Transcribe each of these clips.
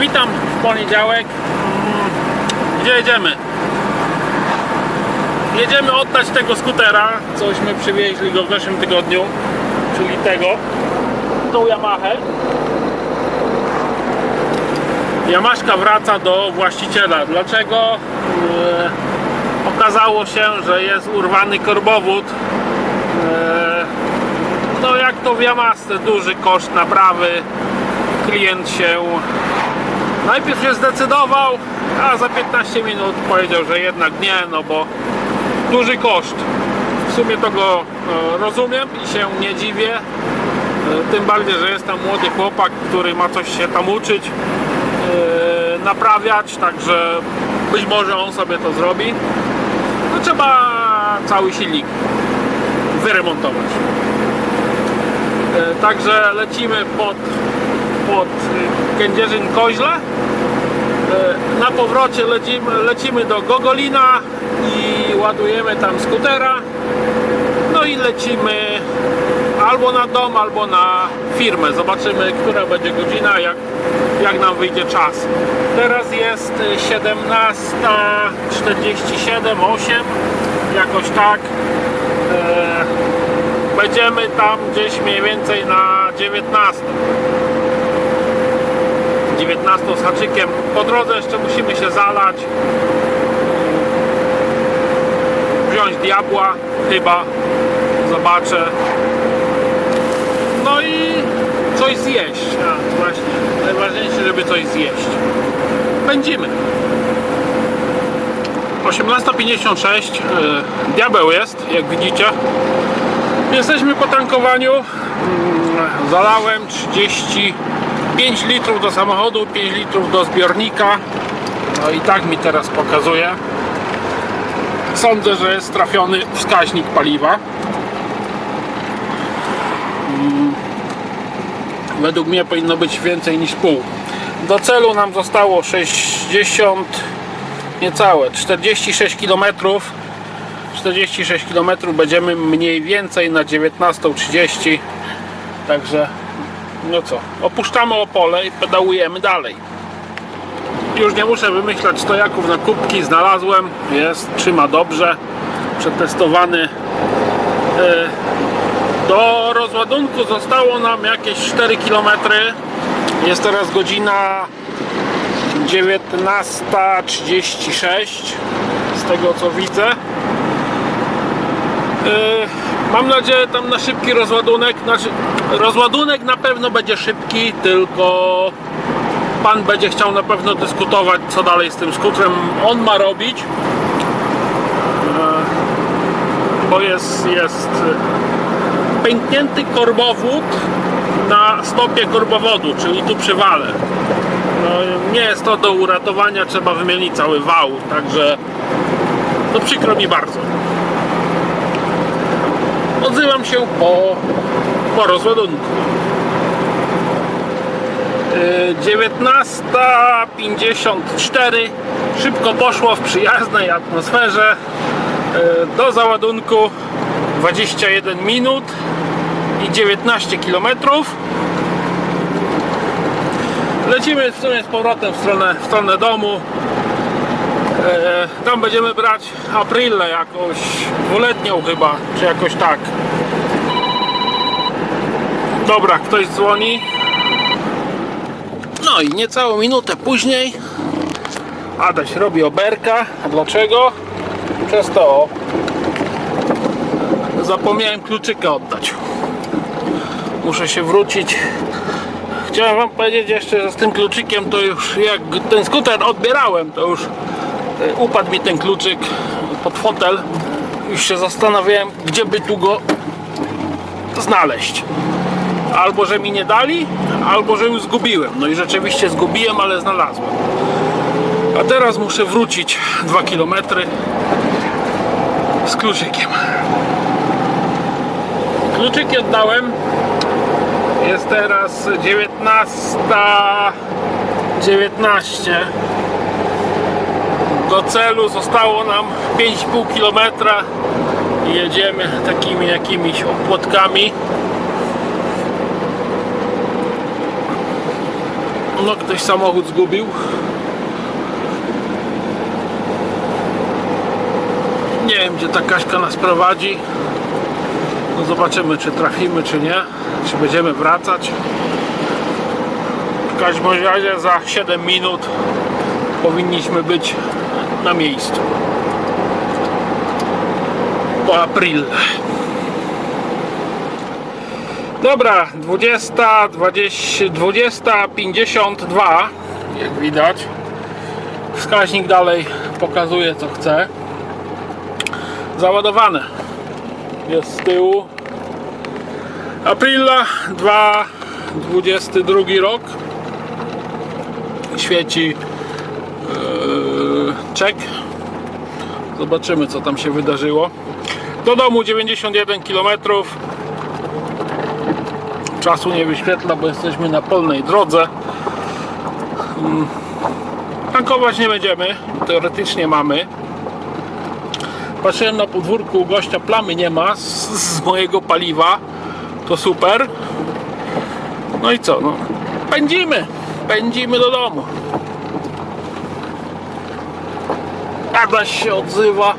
Witam w poniedziałek. Mm, Gdzie jedziemy? Jedziemy oddać tego skutera, cośmy przywieźli go w zeszłym tygodniu, czyli tego, tą Yamahę. Yamaszka wraca do właściciela. Dlaczego? E, okazało się, że jest urwany korbowód. E, no jak to w Yamasce, duży koszt naprawy. Klient się najpierw się zdecydował, a za 15 minut powiedział, że jednak nie, no bo duży koszt. W sumie to go e, rozumiem i się nie dziwię. E, Tym bardziej, że jest tam młody chłopak, który ma coś się tam uczyć, e, naprawiać, także być może on sobie to zrobi. No trzeba cały silnik wyremontować. Także lecimy pod, pod Kędzierzyn-Koźle. Na powrocie lecimy, lecimy do Gogolina i ładujemy tam skutera. No i lecimy albo na dom, albo na firmę. Zobaczymy, która będzie godzina, jak, jak nam wyjdzie czas. Teraz jest y, 17.47, 8, jakoś tak. E, Będziemy tam gdzieś mniej więcej na 19. 19 z haczykiem. Po drodze jeszcze musimy się zalać. Wziąć diabła, chyba. Zobaczę. No i coś zjeść. A, właśnie. Najważniejsze, żeby coś zjeść. Będziemy. 18.56 e, Diabeł jest, jak widzicie Jesteśmy po tankowaniu mm, Zalałem 30 5 litrów do samochodu, 5 litrów do zbiornika. No i tak mi teraz pokazuje. Sądzę, że jest trafiony wskaźnik paliwa. Mm. Według mnie powinno być więcej niż pół. Do celu nam zostało 60 niecałe. 46 km 46 km będziemy mniej więcej na 19.30 także no co? Opuszczamy Opole i pedałujemy dalej. Już nie muszę wymyślać stojaków na kubki znalazłem jest, trzyma dobrze. Przetestowany E, do rozładunku zostało nam jakieś 4 km jest teraz godzina 19.36 z tego co widzę. Yy, Mam nadzieję tam na szybki rozładunek. Znaczy, rozładunek na pewno będzie szybki, tylko pan będzie chciał na pewno dyskutować, co dalej z tym skutrem on ma robić. Yy, Bo jest, jest pęknięty korbowód na stopie korbowodu, czyli tu przy wale. No, nie jest to do uratowania, trzeba wymienić cały wał, także no przykro mi bardzo. Odzywam się po, po rozładunku. Yy, 19.54 Szybko poszło w przyjaznej atmosferze. Yy, Do załadunku 21 minut i 19 km. Lecimy w sumie z powrotem w stronę, w stronę domu. E, Tam będziemy brać Aprilę jakąś dwuletnią chyba, czy jakoś tak. Dobra, ktoś dzwoni. No i niecałą minutę później Adaś robi oberka. A dlaczego? Przez to zapomniałem kluczyka oddać. Muszę się wrócić. Chciałem wam powiedzieć jeszcze, że z tym kluczykiem to już jak ten skuter odbierałem, to już upadł mi ten kluczyk pod fotel. Już się zastanawiałem gdzie by tu go znaleźć. Albo że mi nie dali albo że już zgubiłem. No i rzeczywiście zgubiłem ale znalazłem. A teraz muszę wrócić 2 km z kluczykiem. Kluczyki oddałem. Jest teraz 19 19 do celu zostało nam 5,5 km i jedziemy takimi jakimiś opłotkami No ktoś samochód zgubił. Nie wiem gdzie ta Kaśka nas prowadzi. No zobaczymy czy trafimy czy nie. Czy będziemy wracać. W każdym razie za 7 minut powinniśmy być na miejscu. Po april. Dobra, 20, 20, 20, 52, jak widać. Wskaźnik dalej pokazuje co chce. Załadowane. Jest z tyłu. Aprila 2, 22 rok. Świeci yy, czek. Zobaczymy co tam się wydarzyło. Do domu 91 km. Czasu nie wyświetla, bo jesteśmy na polnej drodze. Mm. Tankować nie będziemy, teoretycznie mamy. Patrzyłem na podwórku gościa, plamy nie ma z, z mojego paliwa. To super. No i co? No, pędzimy. Pędzimy do domu. Adaś się odzywa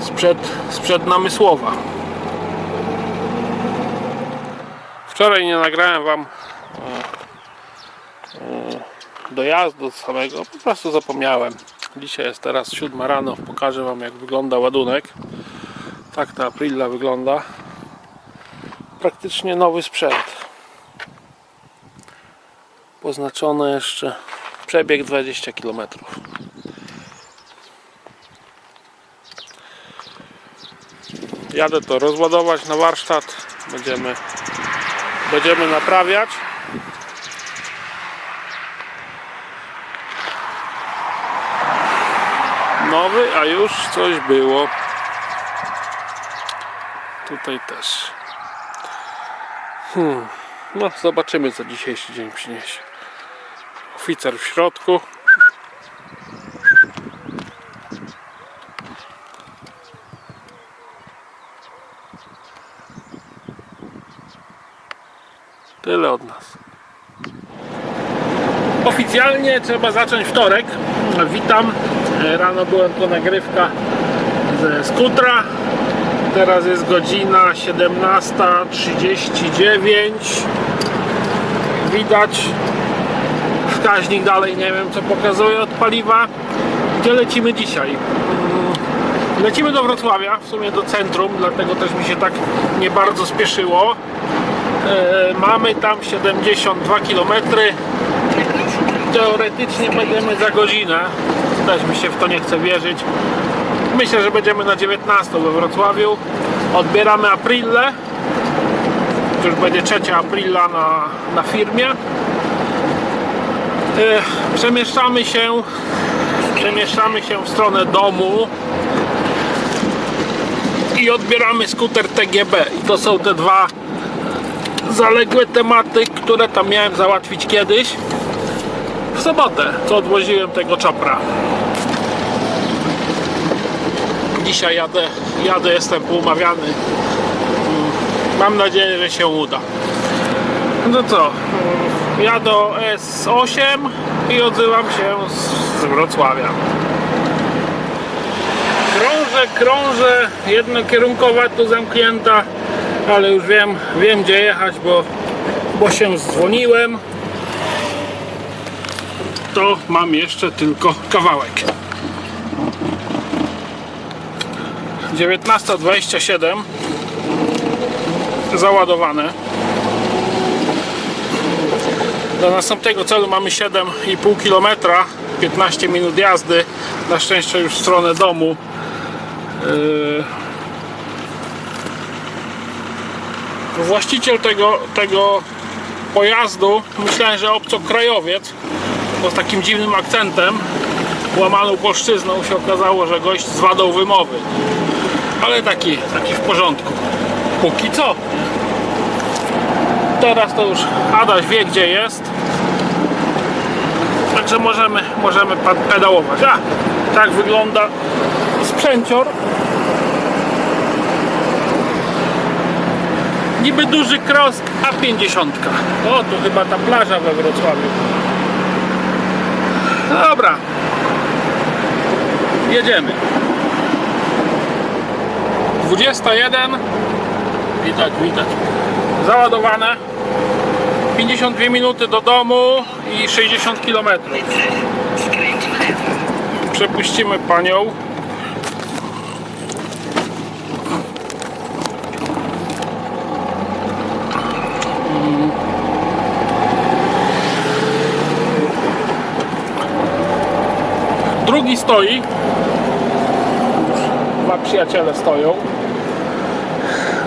sprzed, sprzed Namysłowa. Wczoraj nie nagrałem Wam e, e, dojazdu do samego, po prostu zapomniałem. Dzisiaj jest teraz 7 rano, pokażę Wam jak wygląda ładunek. Tak ta Aprilla wygląda. Praktycznie nowy sprzęt. Poznaczone jeszcze przebieg 20 km. Jadę to rozładować na warsztat. Będziemy będziemy naprawiać. Nowy, a już coś było. Tutaj też. Hmm. No, zobaczymy, co dzisiejszy dzień przyniesie. Oficer w środku. Tyle od nas. Oficjalnie trzeba zacząć wtorek. Witam. Rano byłem to nagrywka ze skutra. Teraz jest godzina 17.39. Widać wskaźnik dalej nie wiem co pokazuje od paliwa. Gdzie lecimy dzisiaj? Lecimy do Wrocławia, w sumie do centrum, dlatego też mi się tak nie bardzo spieszyło. E, mamy tam 72 km teoretycznie będziemy za godzinę. Też mi się w to nie chce wierzyć. Myślę, że będziemy na 19 we Wrocławiu. Odbieramy Aprilę już będzie trzecia Aprila na, na firmie. E, przemieszczamy się przemieszczamy się w stronę domu i odbieramy skuter TGB i to są te dwa zaległe tematy, które tam miałem załatwić kiedyś w sobotę, co odwoziłem tego czopra. Dzisiaj jadę, jadę jestem poumawiany. Mam nadzieję, że się uda. No co, jadę S8 i odzywam się z Wrocławia. Krążę, krążę, jednokierunkowa tu zamknięta, ale już wiem, wiem gdzie jechać, bo, bo się dzwoniłem. To mam jeszcze tylko kawałek. 19.27 załadowane. Do następnego celu mamy 7,5 km, 15 minut jazdy. Na szczęście już w stronę domu. Yy, Właściciel tego, tego pojazdu, myślałem, że obcokrajowiec, bo z takim dziwnym akcentem, łamaną polszczyzną się okazało, że gość z wadą wymowy. Ale taki, taki w porządku. Póki co. Teraz to już Adaś wie gdzie jest. Także możemy, możemy pedałować. A, tak wygląda sprzęcior. Niby duży cross A50. O, tu chyba ta plaża we Wrocławiu. Dobra. Jedziemy. 21. Widać, widać. Załadowane. 52 minuty do domu i 60 km. Przepuścimy panią. Drugi stoi. Dwa przyjaciele stoją.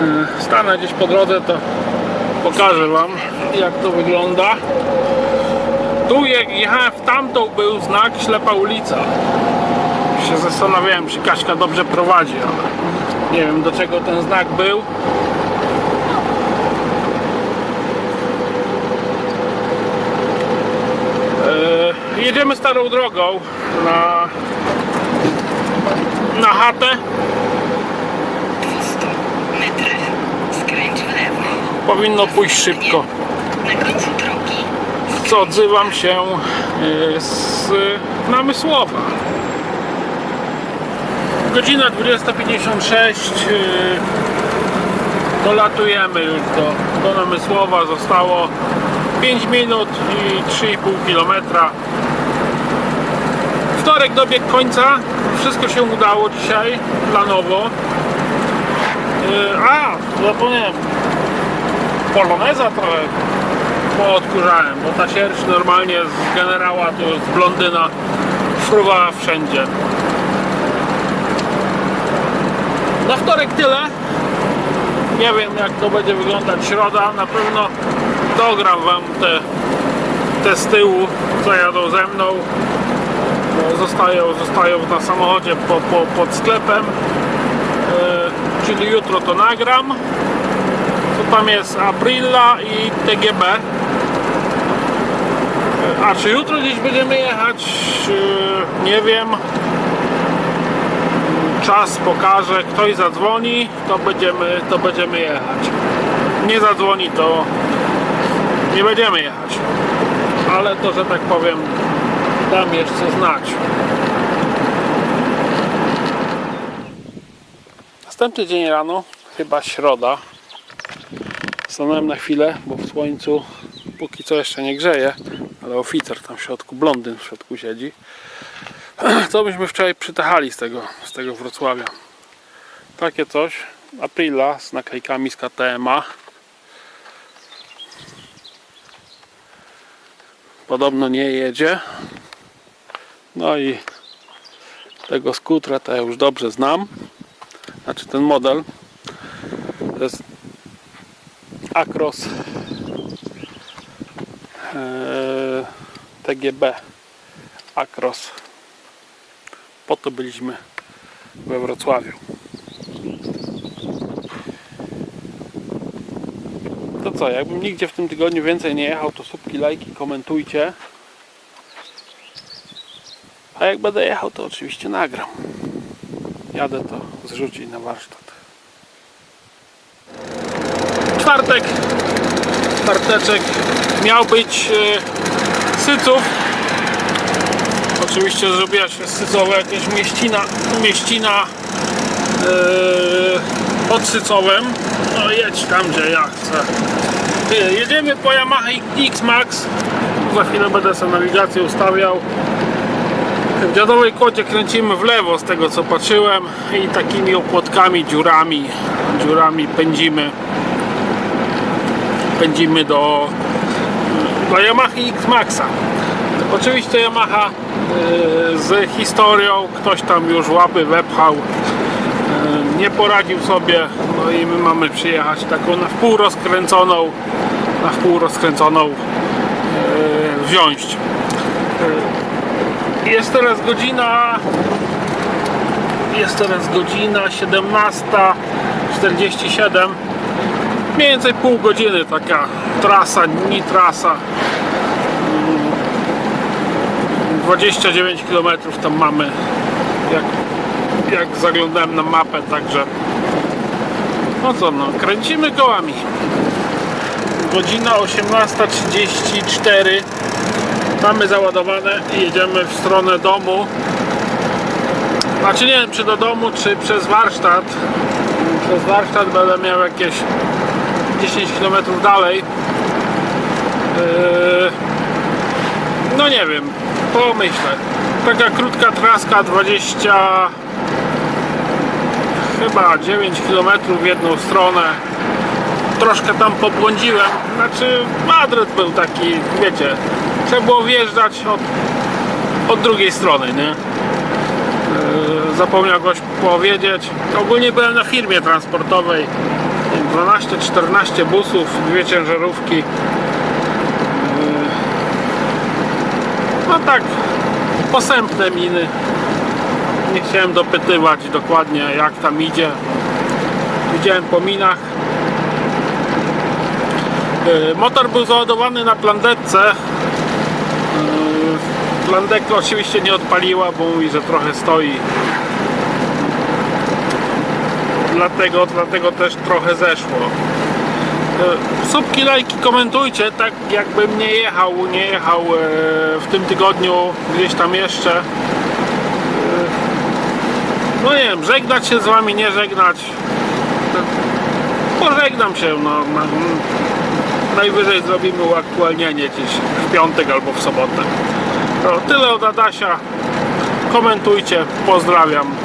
Yy, Stanę gdzieś po drodze, to pokażę Wam, jak to wygląda. Tu jak jechałem w tamtą był znak ślepa ulica. Się zastanawiałem, czy Kaśka dobrze prowadzi, ale nie wiem do czego ten znak był. Eee, jedziemy starą drogą na, na chatę. 200 metrów. Skręć w lewo. Powinno pójść szybko. Na końcu drogi. co odzywam się e, z Namysłowa. Godzina 20.56 e, dolatujemy już do, do Namysłowa. Zostało 5 minut i 3,5 km. Wtorek dobiegł końca. Wszystko się udało dzisiaj planowo. E, A, zapomniałem. Poloneza trochę poodkurzałem, bo ta sierść normalnie z generała to jest blondyna fruwa wszędzie. Na wtorek tyle. Nie wiem jak to będzie wyglądać środa. Na pewno dogram wam te, te z tyłu, co jadą ze mną. Zostają, zostają na samochodzie po, po, pod sklepem. E, czyli jutro to nagram. Tu tam jest Aprilla i TGB. A czy jutro gdzieś będziemy jechać? Yy, Nie wiem. Czas pokaże. Ktoś zadzwoni, to będziemy, to będziemy jechać. Nie zadzwoni, to nie będziemy jechać. Ale to, że tak powiem, dam jeszcze znać. Następny dzień rano, chyba środa. Stanąłem na chwilę, bo w słońcu póki co jeszcze nie grzeje, ale oficer tam w środku, blondyn w środku siedzi. Co byśmy wczoraj przytachali z tego, z tego Wrocławia. Takie coś, Aprila z naklejkami z KTM-a. Podobno nie jedzie. No i tego skutra to ja już dobrze znam. Znaczy ten model. To jest Acros Eee, TGB Acros po to byliśmy we Wrocławiu to co, jakbym nigdzie w tym tygodniu więcej nie jechał to subki, lajki, komentujcie a jak będę jechał to oczywiście nagram. Jadę to zrzucić na warsztat. Czwartek. Czwarteczek miał być e, syców. Oczywiście zrobiła się sycowa jakaś mieścina mieścina e, pod sycowem. No jedź tam gdzie ja chcę. Ty, jedziemy po Yamaha X-Max za chwilę będę sobie nawigację ustawiał w dziadowej kłodzie kręcimy w lewo z tego co patrzyłem i takimi opłotkami, dziurami dziurami pędzimy pędzimy do, do Yamaha X Maxa. Oczywiście Yamaha y, z historią, ktoś tam już łapy wepchał, y, nie poradził sobie, no i my mamy przyjechać taką na wpół rozkręconą, na wpół rozkręconą y, wziąć. Jest teraz godzina jest teraz godzina 17.47 mniej więcej pół godziny taka trasa, dni trasa. Mm, 29 km tam mamy. Jak, jak zaglądałem na mapę także. No co no, kręcimy kołami. Godzina 18.34 Mamy załadowane i jedziemy w stronę domu. Znaczy nie wiem czy do domu, czy przez warsztat. Przez warsztat będę miał jakieś 10 km dalej. Yy, No nie wiem, pomyślę. Taka krótka traska 20 chyba 9 km w jedną stronę. Troszkę tam pobłądziłem. Znaczy adres był taki, wiecie, trzeba było wjeżdżać od, od drugiej strony, nie? Yy, Zapomniał goś powiedzieć. Ogólnie byłem na firmie transportowej. 12-14 busów, dwie ciężarówki. Yy, No tak, posępne miny. Nie chciałem dopytywać dokładnie jak tam idzie. Widziałem po minach. Yy, Motor był załadowany na plandetce. Plandeka oczywiście nie odpaliła, bo mówi, że trochę stoi. Dlatego, dlatego też trochę zeszło. E, Subki, lajki, komentujcie, tak jakbym nie jechał, nie jechał e, w tym tygodniu gdzieś tam jeszcze. E, No nie wiem, żegnać się z wami, nie żegnać. Pożegnam się, no. na- Najwyżej zrobimy uaktualnienie gdzieś w piątek albo w sobotę. To tyle od Adasia. Komentujcie, pozdrawiam.